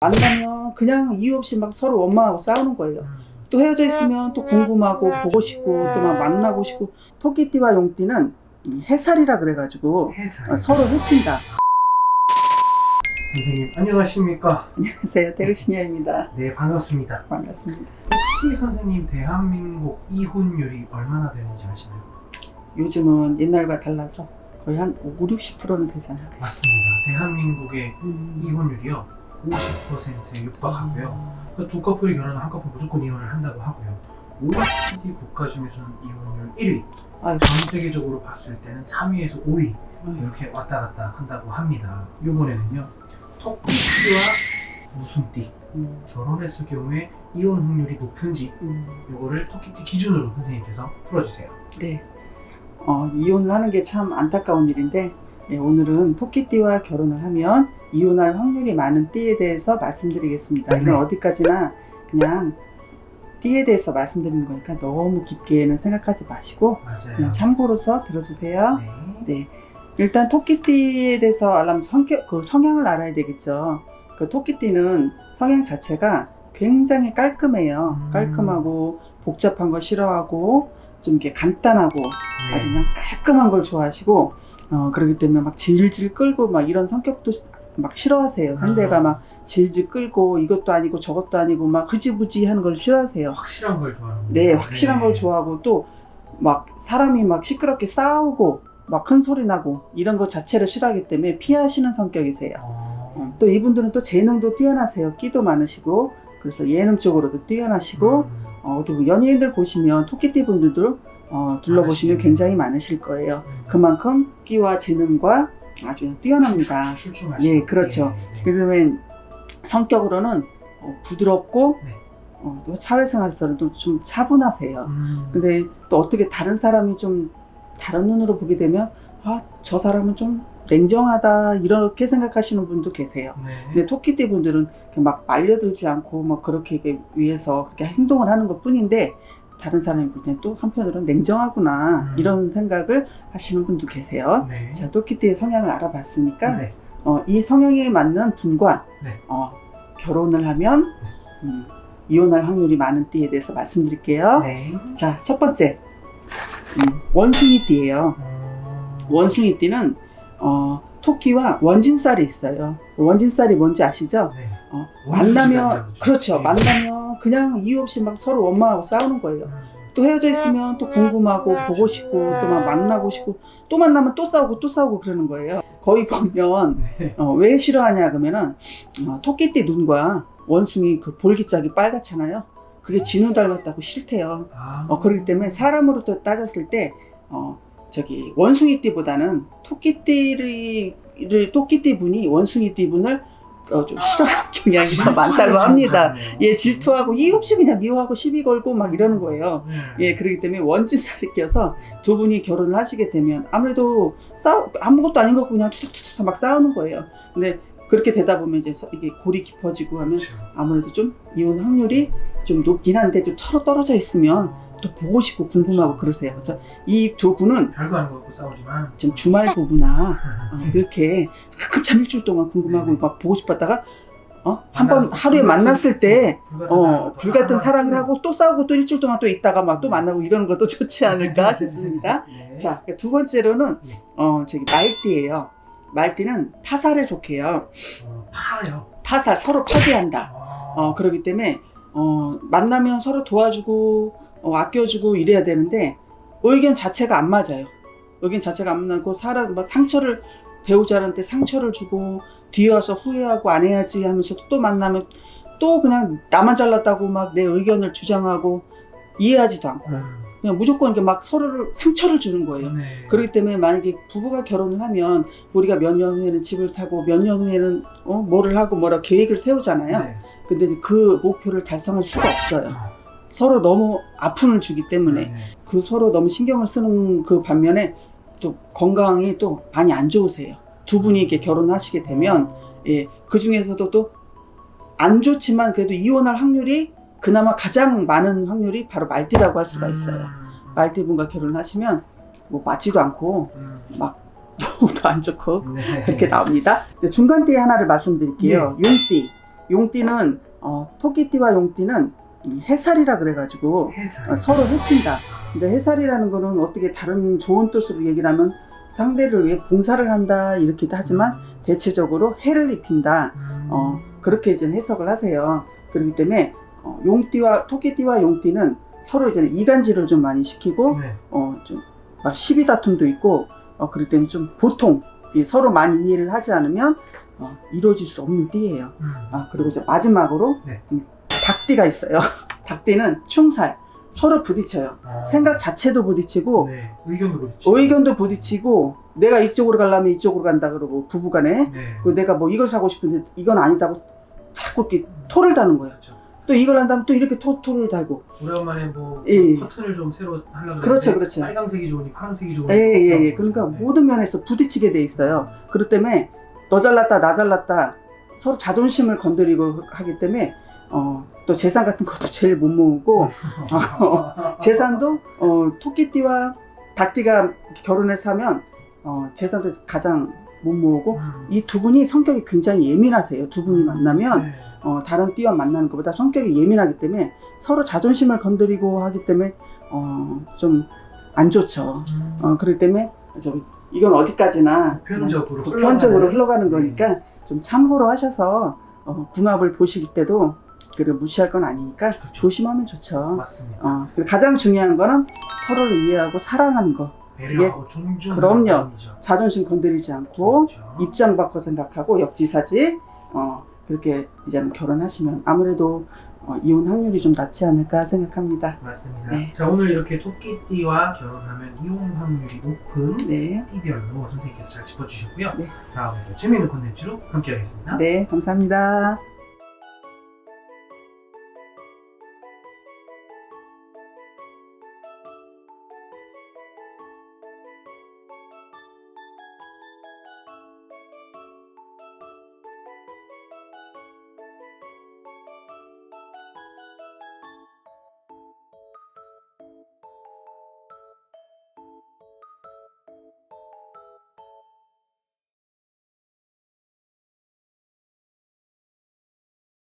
만나면 그냥 이유 없이 막 서로 원망하고 싸우는 거예요. 또 헤어져 있으면 또 궁금하고 보고 싶고 또 막 만나고 싶고 토끼띠와 용띠는 이 해살이라 그래가지고 해살. 어, 서로 해친다. 선생님 안녕하십니까? 안녕하세요. 대우신녀입니다. 네 반갑습니다. 반갑습니다. 혹시 선생님 대한민국 이혼율이 얼마나 되는지 아시나요? 요즘은 옛날과 달라서 거의 한 5, 60%는 되잖아요. 그죠? 맞습니다. 대한민국의 음. 이혼율이요 50%에 육박하고요. 그두 커플이 결혼하면 한 커플 무조건 이혼을 한다고 하고요. OECD 국가 중에서는 이혼율 1위, 아이고. 전 세계적으로 봤을 때는 3위에서 5위 아이고. 이렇게 왔다 갔다 한다고 합니다. 이번에는요 토끼띠와 무슨띠 음. 결혼했을 경우에 이혼 확률이 높은지 음. 요거를 토끼띠 기준으로 선생님께서 풀어주세요. 네. 어, 이혼을 하는 게 참 안타까운 일인데 예, 오늘은 토끼띠와 결혼을 하면 이혼할 확률이 많은 띠에 대해서 말씀드리겠습니다. 이건 네. 어디까지나 그냥 띠에 대해서 말씀드리는 거니까 너무 깊게는 생각하지 마시고 맞아요. 그냥 참고로서 들어주세요. 네. 네. 일단 토끼띠에 대해서 알려면 성격, 그 성향을 알아야 되겠죠. 그 토끼띠는 성향 자체가 굉장히 깔끔해요. 음. 깔끔하고 복잡한 거 싫어하고 좀 이렇게 간단하고 네. 아주 그냥 깔끔한 걸 좋아하시고 어, 그러기 때문에 막 질질 끌고 막 이런 성격도 시- 막 싫어하세요. 상대가 아. 막 질질 끌고 이것도 아니고 저것도 아니고 막 흐지부지 하는 걸 싫어하세요. 확실한 걸 좋아하는 네, 확실한 걸 좋아하고 또 막 사람이 막 시끄럽게 싸우고 막 큰 소리 나고 이런 것 자체를 싫어하기 때문에 피하시는 성격이세요. 어... 어, 또 이분들은 또 재능도 뛰어나세요. 끼도 많으시고 그래서 예능 쪽으로도 뛰어나시고 음. 어, 어디 뭐 연예인들 보시면 토끼띠 분들도 어, 둘러보시면. 굉장히 많으실 거예요. 음. 그만큼 끼와 재능과 아주 뛰어납니다. 예, 그렇죠. 네, 네. 그다음에 성격으로는 어, 부드럽고 네. 어, 또 사회생활에서는 좀, 좀 차분하세요. 음. 근데 또 어떻게 다른 사람이 좀 다른 눈으로 보게 되면 아, 저 사람은 좀 냉정하다 이렇게 생각하시는 분도 계세요. 네. 근데 토끼띠 분들은 막 말려들지 않고 막 그렇게 위해서 그렇게 행동을 하는 것 뿐인데 다른 사람이 볼 때는 또 한편으로는 냉정하구나 음. 이런 생각을 하시는 분도 계세요. 네. 자, 토끼띠의 성향을 알아봤으니까 네. 어, 이 성향에 맞는 분과 네. 어, 결혼을 하면 음, 이혼할 확률이 많은 띠에 대해서 말씀드릴게요. 네. 자, 첫 번째 음, 원숭이 띠예요. 음. 원숭이 띠는 어, 토끼와 원진살이 있어요. 원진살이 뭔지 아시죠? 네. 어, 만나면? 그렇죠. 네. 만나면 그냥 이유 없이 막 서로 원망하고 싸우는 거예요. 음. 또 헤어져 있으면 또 궁금하고 보고 싶고 또 막 만나고 싶고 또 만나면 또 싸우고 또 싸우고 그러는 거예요. 거의 보면 네. 어, 왜 싫어하냐 그러면은 어, 토끼띠 눈과 원숭이 그 볼기짝이 빨갛잖아요. 그게 진우 닮았다고 싫대요. 아. 어, 그렇기 때문에 사람으로 또 따졌을 때, 어, 저기, 원숭이띠보다는 토끼띠를, 토끼띠 분이 원숭이띠 분을 어, 좀 싫어하는 경향이 더 많다고 합니다. 예, 질투하고 이유 없이 그냥 미워하고 시비 걸고 막 이러는 거예요. 네. 예, 그렇기 때문에 원진살이 껴서 두 분이 결혼을 하시게 되면 아무래도 싸우, 아무것도 아닌 것 같고 그냥 투닥투닥 막 싸우는 거예요. 근데 그렇게 되다 보면 이제 서- 이게 골이 깊어지고 하면 그렇죠. 아무래도 좀 이혼 확률이 좀 높긴 한데 좀 서로 떨어져 있으면 또 보고 싶고 궁금하고 그러세요. 그래서 이 두 분은 별거 아닌 것 같고 싸우지만 좀 주말 부부나 어, 그렇게 한참 일주일 동안 궁금하고 네. 막 보고 싶었다가 어? 한 번 만나서 하루에 불 같은- 만났을 때 불 같은 어, 사람을 불같은 또 사랑을 하고 또 싸우고 또 일주일 동안 또 있다가 막 또 만나고 이러는 것도 좋지 않을까 싶습니다. 네. 자, 두 번째로는 네. 어, 저기 말띠예요. 말띠는 파살에 속해요. 어, 파요. 파살 서로 파괴한다. 어, 어, 그렇기 때문에, 어, 만나면 서로 도와주고, 어, 아껴주고 이래야 되는데, 의견 자체가 안 맞아요. 의견 자체가 안 맞고, 사람, 막 상처를, 배우자한테 상처를 주고, 뒤에 와서 후회하고 안 해야지 하면서 또 만나면, 또 그냥 나만 잘났다고 막 내 의견을 주장하고, 이해하지도 않고, 음. 그냥 무조건 이렇게 막 서로를 상처를 주는 거예요. 네. 그렇기 때문에 만약에 부부가 결혼을 하면, 우리가 몇 년 후에는 집을 사고, 몇 년 후에는, 어, 뭐를 하고, 뭐라 계획을 세우잖아요. 네. 근데 그 목표를 달성할 수가 없어요. 어, 서로 너무 아픔을 주기 때문에 네. 그 서로 너무 신경을 쓰는 그 반면에 또 건강이 또 많이 안 좋으세요. 두 분이 이렇게 결혼하시게 되면 예, 그 중에서도 또 안 좋지만 그래도 이혼할 확률이 그나마 가장 많은 확률이 바로 말띠라고 할 수가 있어요. 음. 말띠 분과 결혼하시면 뭐 맞지도 않고 음. 너무도 안 좋고 네. 그렇게 나옵니다. 중간띠 하나를 말씀드릴게요. 용띠. 용띠는 어, 토끼띠와 용띠는 음, 해살이라 그래가지고 해살. 어, 서로 해친다. 근데 해살이라는 거는 어떻게 다른 좋은 뜻으로 얘기를 하면 상대를 위해 봉사를 한다 이렇게도 하지만 대체적으로 해를 입힌다. 음. 어, 그렇게 이제 해석을 하세요. 그렇기 때문에 어, 용띠와 토끼띠와 용띠는 서로 이제 이간질을 좀 많이 시키고 네. 어, 좀 막 시비 다툼도 있고 어, 그렇기 때문에 좀 보통 이 서로 많이 이해를 하지 않으면 어, 이루어질 수 없는 띠예요. 음. 아, 그리고 이제 마지막으로 네. 음, 닭띠가 있어요. 닭띠는 충살 서로 부딪혀요. 아. 생각 자체도 부딪히고 네. 의견도 부딪히고. 의견도 부딪히고 내가 이쪽으로 가려면 이쪽으로 간다 그러고 부부간에 네. 그 내가 뭐 이걸 사고 싶은데 이건 아니다고 자꾸 이렇게 토를 다는 거예요. 그렇죠. 또 이걸 한다면 또 이렇게 토, 토를 달고 오랜만에 뭐 예. 커튼을 좀 새로 하려고 그렇죠, 그렇죠. 빨강색이 좋으니 파란색이 좋으니 예예예 그러니까 네. 모든 면에서 부딪히게 돼 있어요. 그렇기 때문에 너 잘났다 나 잘났다 서로 자존심을 건드리고 하기 때문에 어, 또 재산 같은 것도 제일 못 모으고 어, 재산도 어, 토끼띠와 닭띠가 결혼해서 하면 어, 재산도 가장 못 모으고 음. 이두 분이 성격이 굉장히 예민하세요. 두 분이 만나면 네. 어, 다른 띠와 만나는 것보다 성격이 예민하기 때문에 서로 자존심을 건드리고 하기 때문에 어, 좀 안 좋죠. 음. 어, 그렇기 때문에 좀 이건 어디까지나 보편적으로 보편적으로 흘러가는. 흘러가는 거니까 좀 참고로 하셔서 어, 궁합을 보실 때도 그래 무시할 건 아니니까 그렇죠. 조심하면 좋죠. 맞습니다. 어, 그리고 가장 중요한 거는 서로를 이해하고 사랑하는 거. 배려하고 존중. 그럼요. 자존심 건드리지 않고 그렇죠. 입장 바꿔 생각하고 역지사지 어, 그렇게 이제는 결혼하시면 아무래도 어, 이혼 확률이 좀 낮지 않을까 생각합니다. 맞습니다. 네. 자 오늘 이렇게 토끼띠와 결혼하면 이혼 확률이 높은 네, 띠별로 선생님께서 잘 짚어주셨고요. 네. 다음에도 재미있는 콘텐츠로 함께하겠습니다. 네, 감사합니다.